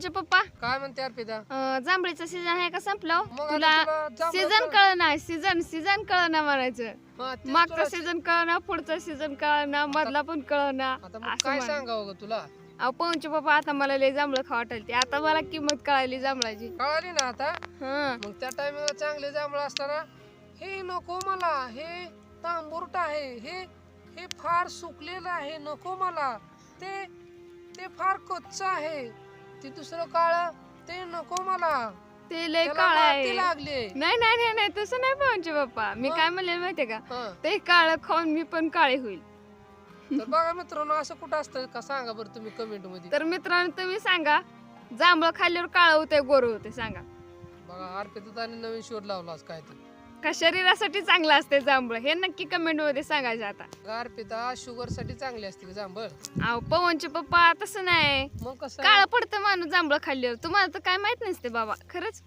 पवनचे पप्पा? काय म्हणते अर्पिता? अं, जांभळीचं सीझन आहे का संपलं? मग आता तुला तुला जांभळं सीझन कळ- कळ नाही सीझन सीझन कळ ना म्हणायचं. हा, तेच मागचा तुला- सीझन कळ ना पुढचा सीझन कळ ना मधला पण कळ ना आता मग असं काय म्हण. सांगावं ग तुला? अहो पवनचे पप्पा आता मला लय जांभळं खा वाटायला आता मला किंमत कळाली जांभळाची. कळाली ना आता? हा. मग त्या टायमिंगला चांगले जांभळं असताना हे नको मला हे तांबुरट आहे हे हे फार सुकलेलं आहे नको मला. ते ते फार कच्च आहे. ते दुसरं काळ ते नको मला. ते लय त्याला काळ माती आहे. लागले. नाही नाही नाही नाही तसं नाही पवनचे पप्पा मी मग? काय म्हणले माहितीये का? हं. ते काळ खाऊन मी पण काळे होईल. तर बघा मित्रांनो असं कुठं असतं का सांगा बरं तुम्ही कमेंटमध्ये. तर मित्रांनो तुम्ही सांगा. जांभळं खाल्ल्यावर काळ होते गोर होते सांगा. बघा अर्पिता आणि नवीन शोध लावलास काय तर. का शरीरासाठी चांगलं असते जांभळं? हे नक्की कमेंटमध्ये सांगायचं आता. बघा, अर्पिता शुगरसाठी चांगली असते का जांभळ. अहो पवनचे पप्पा तसं नाही. मग कसं? काळ पडतं माणूस जांभळं खाल्ल्यावर. तुम्हाला तर काय माहीत नसते बाबा. खरंच?